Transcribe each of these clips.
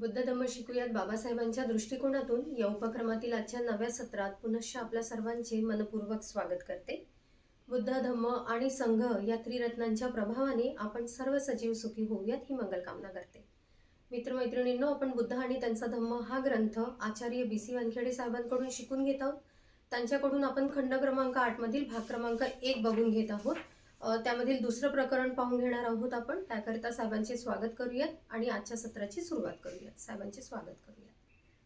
बुद्ध धम्म शिकूयात बाबासाहेबांच्या दृष्टिकोनातून. या उपक्रमातील आजच्या नव्या सत्रात पुनश्च आपल्या सर्वांचे मनपूर्वक स्वागत करते. बुद्ध धम्म आणि संघ या त्रिरत्नांच्या प्रभावाने आपण सर्व सजीव सुखी होऊयात ही मंगलकामना करते. मित्रमैत्रिणींनो आपण बुद्ध आणि त्यांचा धम्म हा ग्रंथ आचार्य बी सी वानखेडे साहेबांकडून शिकून घेत आहोत. त्यांच्याकडून आपण खंड क्रमांक आठमधील भाग क्रमांक एक बघून घेत आहोत. त्यामधील दुसरं प्रकरण पाहून घेणार आहोत आपण. त्याकरिता साहेबांचे स्वागत करूयात आणि आजच्या सत्राची सुरुवात करूयात. साहेबांचे स्वागत करूयात.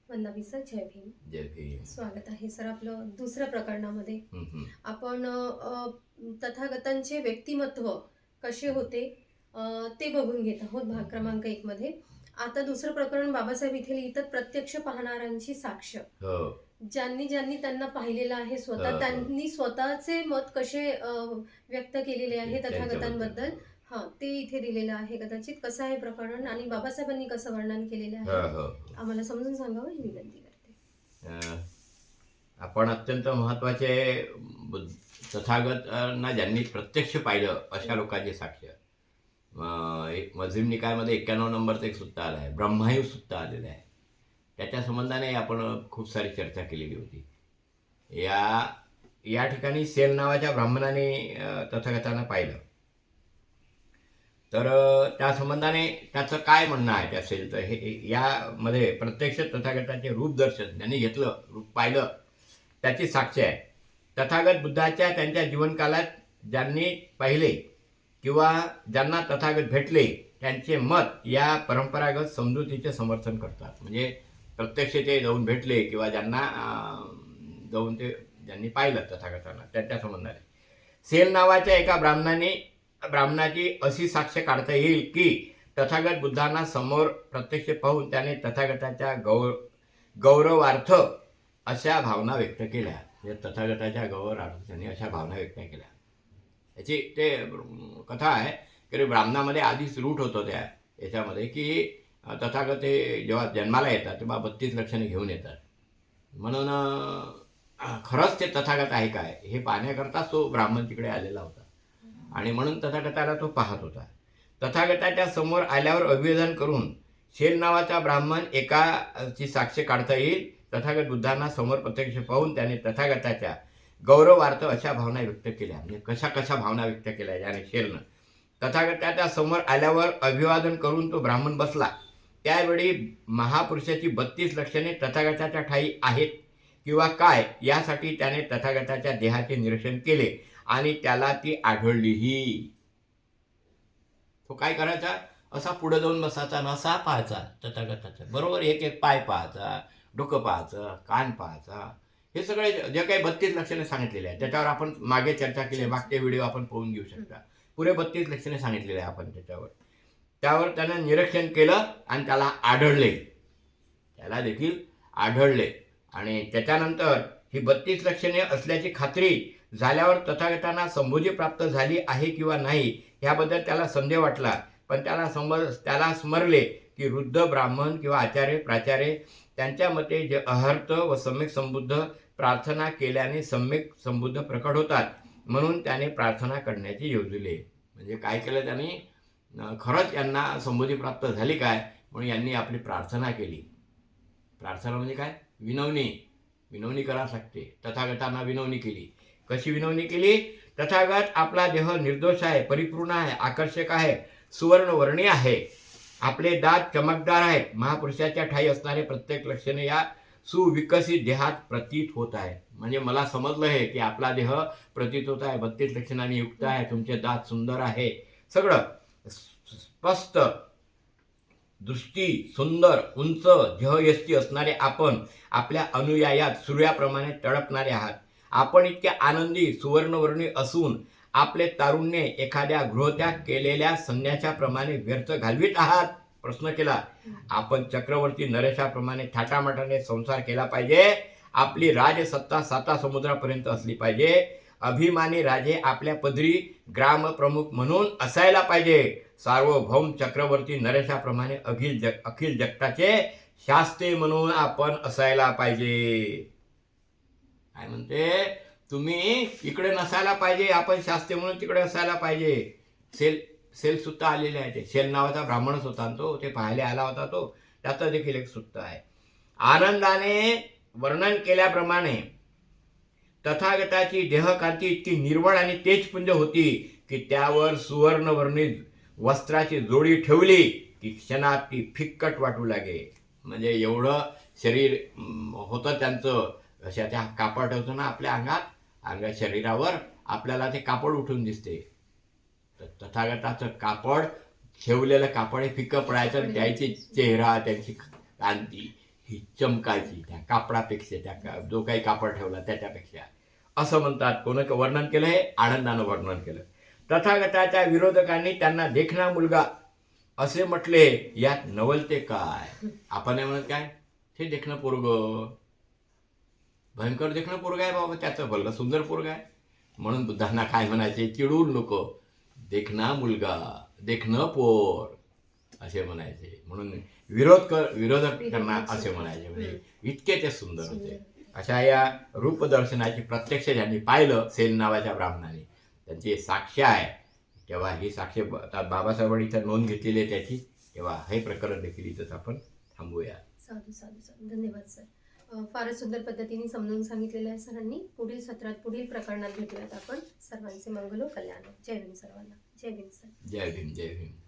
वंदनाबी सर जय भीम. जय भीम. स्वागत आहे सर आपलं दुसऱ्या प्रकरणामध्ये. आपण तथागतांचे व्यक्तिमत्व कसे होते ते बघून घेत आहोत भाग क्रमांक एक मध्ये. आता दुसरं प्रकरण बाबासाहेब इथे लिहितात प्रत्यक्ष पाहणाऱ्यांची साक्ष. हो. ज्यांनी ज्यांनी त्यांना पाहिलेलं आहे हा, स्वतः हा. त्यांनी स्वतःचे मत कसे अ, व्यक्त केलेले आहे. तथागतांबद्दल हा ते इथे दिलेलं आहे कदाचित. कसं आहे प्रकरण? आणि बाबासाहेबांनी कसं वर्णन केलेलं हो, आहे हो. आम्हाला समजून सांगावं? ही विनंती करते. अं, आपण अत्यंत महत्त्वाचे बुद्ध- तथागतांना ज्यांनी प्रत्यक्ष पाहिलं अशा लोकांची साक्ष. मझिम निकायमध्ये एक्क्याण्णव नंबरचं एक सुत्ता आला आहे ब्रह्मायू सुत्ता आलेला आहे. त्याच्या संबंधाने आपण खूप सारी चर्चा केलेली होती. या या ठिकाणी सेन नावाच्या ब्राह्मणाने तथागतानं तथागतांना पाहिलं. तर त्या संबंधाने त्याचं काय म्हणणं आहे त्या सेलचं हे हे- यामध्ये प्रत्यक्ष तथागताचे रूपदर्शन ज्यांनी त्यांनी घेतलं रूप पाहिलं. त्याची साक्ष आहे. तथागत बुद्धाच्या त्यांच्या जीवनकालात ज्यांनी पाहिले किंवा ज्यांना तथागत भेटले त्यांचे मत या परंपरागत समजुतीचे समर्थन करतात. म्हणजे प्रत्यक्ष ते जाऊन भेटले किंवा ज्यांना जाऊन ते ज्यांनी पाहिलं तथागतांना त्यांच्या संबंधाने. सेल नावाच्या एका ब्राह्मणाने ब्राह्मणाची अशी साक्ष काढता येईल की तथागत बुद्धांना समोर प्रत्यक्ष पाहून त्याने तथागताच्या गौ गौरवार्थ अशा भावना व्यक्त केल्या. म्हणजे तथागताच्या गौरवार्थ त्यांनी अशा भावना व्यक्त केल्या. याची ते कथा आहे. की ब्राह्मणामध्ये आधीच रूट होतं त्या याच्यामध्ये की तथागत हे जेव्हा जन्माला येतात तेव्हा बत्तीस लक्षणे घेऊन येतात. म्हणून खरंच ते तथागत आहे काय? हे पाहण्याकरताच तो ब्राह्मण तिकडे आलेला होता. आणि म्हणून तथागताला तो पाहत होता. तथागताच्या समोर आल्यावर अभिवेदन करून शेल नावाचा ब्राह्मण एकाची साक्ष काढता येईल. तथागत बुद्धांना समोर प्रत्यक्ष पाहून त्याने तथागताच्या गौरवार्थ अशा भावना व्यक्त केल्या. म्हणजे कशा कशा भावना व्यक्त केल्या याने शेरनं. तथागताच्या समोर आल्यावर अभिवादन करून तो ब्राह्मण बसला. त्यावेळी महापुरुषाची बत्तीस लक्षणे तथागताच्या ठाई आहेत किंवा काय यासाठी त्याने तथागताच्या देहाचे निरीक्षण केले आणि त्याला ती आढळलीही. तो काय करायचा? असा पुढे जाऊन बसायचा नसा पाहायचा तथागताचा बरोबर एक एक पाय पाहायचा डोकं पाहायचं कान पाहायचा. हे सगळे जे काही बत्तीस लक्षणे सांगितलेले आहेत त्याच्यावर आपण मागे चर्चा केली मागचे व्हिडिओ आपण पाहून घेऊ शकता. पुरे बत्तीस लक्षणे सांगितलेले आहे आपण त्याच्यावर. त्यावर त्यानं निरीक्षण केलं आणि त्याला आढळले. त्याला देखील आढळले. आणि त्याच्यानंतर ही बत्तीस लक्षणे असल्याची खात्री झाल्यावर तथागतांना संबोधी प्राप्त झाली आहे किंवा नाही ह्याबद्दल त्याला संदेह वाटला. पण त्याला समज त्याला स्मरले की वृद्ध ब्राह्मण किंवा आचार्य प्राचार्य त्यांच्या मते जे अहर्थ व सम्यक संबुद्ध प्रार्थना केल्याने सम्यक संबुद्ध प्रकट होतात. म्हणून त्याने प्रार्थना करण्याची योजले म्हणजे काय केलं त्यांनी? खरंच यांना संबोधी प्राप्त झाली काय? म्हणून यांनी आपली प्रार्थना केली. प्रार्थना म्हणजे काय? विनवणी. विनवणी करा लागते तथागतांना विनवणी केली. कशी विनवणी केली? तथागत आपला देह निर्दोष आहे परिपूर्ण आहे आकर्षक आहे सुवर्णवर्णी आहे. आपले दात चमकदार आहेत. महापुरुषाच्या ठाई असणारे प्रत्येक लक्षणे या सुविकसित देहात प्रतीत होत आहे. म्हणजे मला समजलं आहे की आपला देह प्रतीत होत आहे बत्तीस लक्षणांनी युक्त आहे तुमचे दात सुंदर आहे. सगळं स्पष्ट दृष्टी सुंदर उंच ध्ययष्टी असणारे आपण आपल्या अनुयायात सूर्याप्रमाणे तळपणारे आहात. आपण इतके आनंदी सुवर्णवर्णी असून आपले तारुण्य एखाद्या गृहत्याग केलेल्या संन्याच्या प्रमाणे व्यर्थ घालवीत आहात. प्रश्न केला. आपण चक्रवर्ती नरेशाप्रमाणे थाटामाटाने संसार केला पाहिजे. आपली राजसत्ता साता समुद्रापर्यंत असली पाहिजे. अभिमानी राजे आपल्या पदरी ग्रामप्रमुख म्हणून असायला पाहिजे. सार्वभौम चक्रवर्ती नरेशाप्रमाणे अखिल जग अखिल जगताचे शास्त्री म्हणून आपण असायला पाहिजे. काय म्हणते? तुम्ही इकडे नसायला पाहिजे आपण शास्त्री म्हणून तिकडे असायला पाहिजे. सेल सेलसुद्धा आलेले आहे ते. सेल नावाचा ब्राह्मणच होता तो ते पाहायला आला होता तो. त्याचं देखील एक सुत्त आहे. आनंदाने वर्णन केल्याप्रमाणे तथागताची देहकांती इतकी निर्मळ आणि तेजपुंज होती की त्यावर सुवर्णवर्णित वस्त्राची जोडी ठेवली की क्षणात ती फिक्कट वाटू लागे. म्हणजे एवढं शरीर होतं त्यांचं. अशा त्या कापड ठेवतो ना आपल्या अंगात अंगा शरीरावर आपल्याला ते कापड उठून दिसते. तथागताचं कापड ठेवलेलं कापड हे फिकं पडायचं आणि चेहरा त्यांची कांती ही चमकायची त्या कापडापेक्षा त्या का- जो काही कापड ठेवला त्याच्यापेक्षा. असं म्हणतात. कोण वर्णन केलं हे? आनंदानं वर्णन केलं. तथागताच्या विरोधकांनी त्यांना देखणा मुलगा असे म्हटले यात नवलते काय? आपण म्हणत काय? हे देखणं पोरग. भयंकर देखणं पोरग आहे बाबा त्याचं भलं सुंदर पोरग आहे. म्हणून बुद्धांना काय म्हणायचे? चिडून लोक देखणा मुलगा देखणं पोर असे म्हणायचे. म्हणून विरोध कर विरोधक त्यांना असे म्हणायचे. म्हणजे इतके ते सुंदर होते. अशा या रूपदर्शनाची प्रत्यक्ष ज्यांनी पाहिलं सेन नावाच्या ब्राह्मणाने त्यांची साक्ष आहे. तेव्हा ही साक्ष बाबासाहेबांनी इथं नोंद घेतलेली आहे त्याची. तेव्हा हे प्रकरण देखील इथंच आपण थांबूया. साधू साधू साधू. धन्यवाद सर. फारच सुंदर पद्धतीने समजून सांगितलेलं आहे सरांनी. पुढील सत्रात पुढील प्रकरणात भेटूयात आपण. सर्वांचे मंगलो कल्याण. जय भीम सर्वांना. जय भीम सर. जय भीम जय भीम.